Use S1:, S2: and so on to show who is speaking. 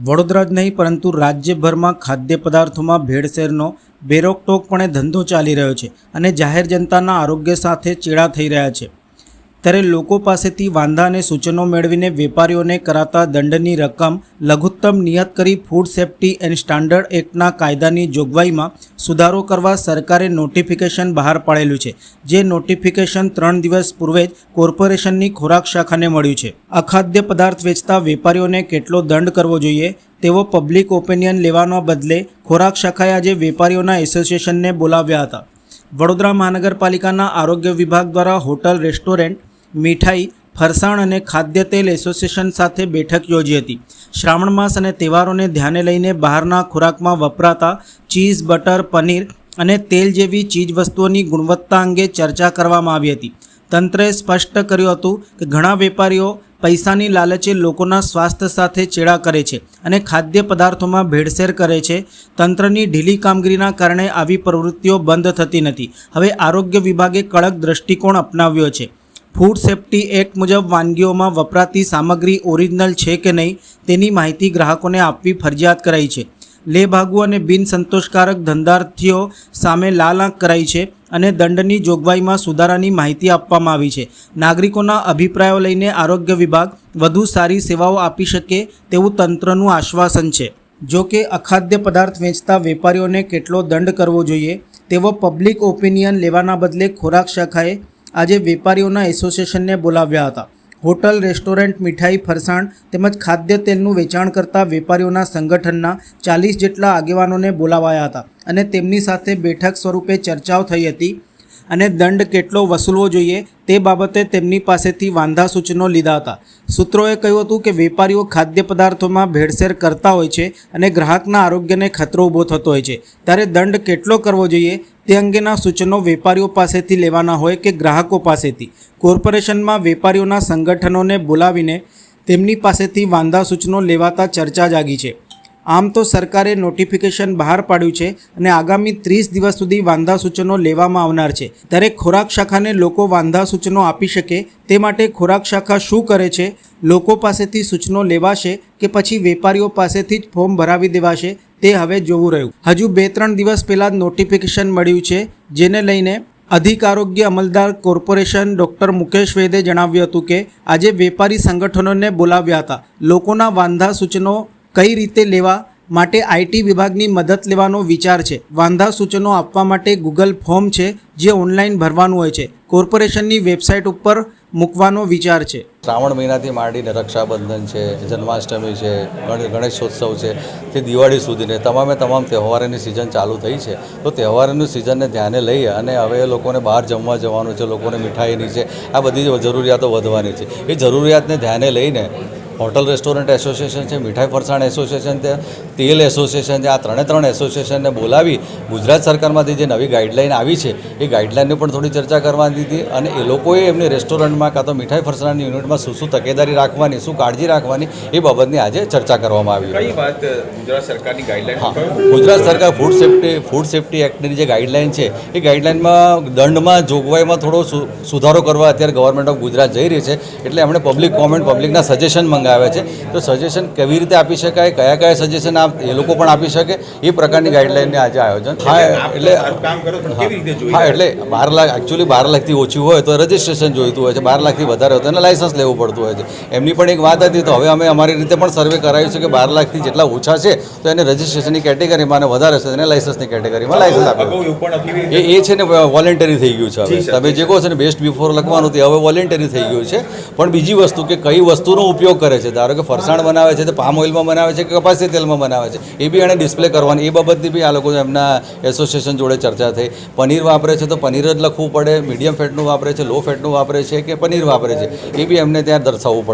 S1: વડોદરા જ નહીં, પરંતુ રાજ્યભરમાં ખાદ્ય પદાર્થોમાં ભેળસેળનો બેરોકટોકપણે ધંધો ચાલી રહ્યો છે અને જાહેર જનતાના આરોગ્ય સાથે ચેડા થઈ રહ્યા છે. ત્યારે લોકો પાસેથી વાંધા અને સૂચનો મેળવીને વેપારીઓને કરાતા દંડની રકમ, લઘુત્તમ નિયત કરી ફૂડ સેફ્ટી એન્ડ સ્ટાન્ડર્ડ એક્ટના કાયદાની જોગવાઈમાં સુધારો કરવા સરકારે નોટિફિકેશન બહાર પાડેલું છે, જે નોટિફિકેશન ત્રણ દિવસ પૂર્વે જ કોર્પોરેશનની ખોરાક શાખાને મળ્યું છે. અખાદ્ય પદાર્થ વેચતા વેપારીઓને કેટલો દંડ કરવો જોઈએ, તેવો પબ્લિક ઓપિનિયન લેવાના બદલે ખોરાક શાખાએ આજે વેપારીઓના એસોસિએશનને બોલાવ્યા હતા. વડોદરા મહાનગરપાલિકાના આરોગ્ય વિભાગ દ્વારા હોટલ, રેસ્ટોરન્ટ મીઠાઈ, ફરસાણ અને ખાદ્ય તેલ એસોસિએશન સાથે બેઠક યોજી હતી. શ્રાવણ માસ અને તહેવારોને ધ્યાને લઈને બહારના ખોરાકમાં વપરાતા ચીઝ, બટર, પનીર અને તેલ જેવી ચીજવસ્તુઓની ગુણવત્તા અંગે ચર્ચા કરવામાં આવી હતી. તંત્રએ સ્પષ્ટ કર્યું હતું કે ઘણા વેપારીઓ પૈસાની લાલચે લોકોના સ્વાસ્થ્ય સાથે ચેડા કરે છે અને ખાદ્ય પદાર્થોમાં ભેળસેળ કરે છે. તંત્રની ઢીલી કામગીરીના કારણે આવી પ્રવૃત્તિઓ બંધ થતી નથી. હવે આરોગ્ય વિભાગે કડક દ્રષ્ટિકોણ અપનાવ્યો છે. ફૂડ સેફ્ટી એક્ટ મુજબ વાનગીઓમાં વપરાતી સામગ્રી ઓરિજિનલ છે કે નહીં તેની માહિતી ગ્રાહકોને આપવી ફરજિયાત કરાઈ છે. લેભાગુ અને બિનસંતોષકારક ધંધાર્થીઓ સામે લાલ આંખ કરાઈ છે અને દંડની જોગવાઈમાં સુધારાની માહિતી આપવામાં આવી છે. નાગરિકોના અભિપ્રાયો લઈને આરોગ્ય વિભાગ વધુ સારી સેવાઓ આપી શકે તેવું તંત્રનું આશ્વાસન છે. જો કે અખાદ્ય પદાર્થ વેચતા વેપારીઓને કેટલો દંડ કરવો જોઈએ તેવો પબ્લિક ઓપિનિયન લેવાના બદલે ખોરાક શાખાએ આજે વેપારીઓના એસોસિએશનને બોલાવ્યા હતા. હોટલ, રેસ્ટોરન્ટ, મીઠાઈ, ફરસાણ તેમજ ખાદ્ય તેલનું વેચાણ કરતા વેપારીઓના સંગઠનના ચાલીસ જેટલા આગેવાનોને બોલાવાયા હતા અને તેમની સાથે બેઠક સ્વરૂપે ચર્ચાઓ થઈ હતી. અને દંડ કેટલો વસૂલવો જોઈએ તે બાબતે તેમની પાસેથી વાંધા સૂચનો લીધા હતા. સૂત્રોએ કહ્યું હતું કે વેપારીઓ ખાદ્ય પદાર્થોમાં ભેળસેળ કરતા હોય છે અને ગ્રાહકના આરોગ્યને ખતરો ઊભો થતો હોય છે. ત્યારે દંડ કેટલો કરવો જોઈએ તે અંગેના સૂચનો વેપારીઓ પાસેથી લેવાના હોય કે ગ્રાહકો પાસેથી? કોર્પોરેશનમાં વેપારીઓના સંગઠનોને બોલાવીને તેમની પાસેથી વાંધા સૂચનો લેવાતા ચર્ચા જાગી છે. આમ તો સરકારે નોટિફિકેશન બહાર પાડ્યું છે અને આગામી ત્રીસ દિવસ સુધી વાંધા સૂચનો લેવામાં આવનાર છે. ત્યારે ખોરાક શાખાને લોકો વાંધા સૂચનો આપી શકે, તે માટે ખોરાક શાખા શું કરે છે, લોકો પાસેથી સૂચનો લેવાશે કે પછી વેપારીઓ પાસેથી જ ફોર્મ ભરાવી દેવાશે, તે હવે જોવું રહ્યું. હજુ બે ત્રણ દિવસ પહેલાં નોટિફિકેશન મળ્યું છે, જેને લઈને અધિક આરોગ્ય અમલદાર કોર્પોરેશન ડૉક્ટર મુકેશ વૈદે જણાવ્યું હતું કે, આજે વેપારી સંગઠનોને બોલાવ્યા હતા. લોકોના વાંધા સૂચનો કઈ રીતે લેવા માટે આઈટી વિભાગની મદદ લેવાનો વિચાર છે? વાંધા સૂચનો આપવા માટે ગૂગલ ફોર્મ છે, જે ઓનલાઈન ભરવાનું હોય છે. કોર્પોરેશનની વેબસાઇટ ઉપર મૂકવાનો વિચાર છે.
S2: શ્રાવણ મહિનાથી માંડીને રક્ષાબંધન છે, જન્માષ્ટમી છે ગણેશોત્સવ છે તે દિવાળી સુધીને તમામે તમામ તહેવારોની સિઝન ચાલુ થઈ છે. તો તહેવારોની સિઝનને ધ્યાને લઈ અને હવે એ લોકોને બહાર જમવા જવાનું છે, લોકોને મીઠાઈની છે, આ બધી જરૂરિયાતો વધવાની છે. એ જરૂરિયાતને ધ્યાને લઈને હોટલ રેસ્ટોરન્ટ એસોસિએશન છે મીઠાઈ ફરસાણ એસોસિએશન છે તેલ એસોસિએશન છે આ ત્રણે ત્રણ એસોસિએશનને બોલાવી ગુજરાત સરકારમાંથી જે નવી ગાઈડલાઈન આવી છે એ ગાઈડલાઈનની પણ થોડી ચર્ચા કરવાની હતી અને એ લોકોએ એમની રેસ્ટોરન્ટમાં કાં તો મીઠાઈ ફરસાણની યુનિટમાં શું શું તકેદારી રાખવાની શું કાળજી રાખવાની એ બાબતની આજે ચર્ચા કરવામાં આવી
S3: કઈ વાત ગુજરાત સરકારની ગાઈડલાઈન
S2: હા. ગુજરાત સરકાર ફૂડ સેફ્ટી ફૂડ સેફ્ટી એક્ટની જે ગાઈડલાઈન છે એ ગાઈડલાઈનમાં દંડમાં જોગવાઈમાં થોડો સુધારો કરવા અત્યારે ગવર્મેન્ટ ઓફ ગુજરાત જઈ રહી છે એટલે એમણે પબ્લિક કોમેન્ટ પબ્લિકના સજેશન મંગાવ્યા. છે. તો સજેશન કેવી રીતે આપી શકાય કયા કયા સજેશન આપ એ લોકો પણ આપી શકે એ પ્રકારની ગાઈડલાઇનને આજે આયોજન. હા એટલે હા એટલે બાર લાખ એકચ્યુઅલી બાર લાખથી ઓછું હોય તો રજિસ્ટ્રેશન જોઈતું હોય છે. બાર લાખથી વધારે હોય તો એને લાઇસન્સ લેવું પડતું હોય છે. એમની પણ એક વાત હતી તો હવે અમે અમારી રીતે પણ સર્વે કરાવ્યું છે કે બાર લાખથી જેટલા ઓછા છે તો એને રજિસ્ટ્રેશનની કેટેગરીમાં અને વધારે છે એને લાઇસન્સની કેટેગરીમાં લાઇસન્સ આપે
S3: પણ
S2: એ એ છે ને વોલેન્ટરી થઈ ગયું છે હવે. તમે જે કહો છો ને બેસ્ટ બિફોર લખવાનું તે હવે વોલેન્ટરી થઈ ગયું છે. પણ બીજી વસ્તુ કે કઈ વસ્તુનો ઉપયોગ કરે છે. ધારો કે ફરસાણ બનાવે છે તો પામ ઓઇલમાં બનાવે છે કે કપાસી તેલમાં બનાવે છે? એ બી એણે ડિસ્પ્લે કરવાની. એ બાબતની બી આ લોકો એમના એસોસિએશન જોડે ચર્ચા થઈ. પનીર વાપરે છે તો પનીર જ લખવું પડે. મીડિયમ ફેટનું વાપરે છે લો ફેટનું વાપરે છે કે પનીર વાપરે છે? એ બી એમને ત્યાં દર્શાવવું પડે.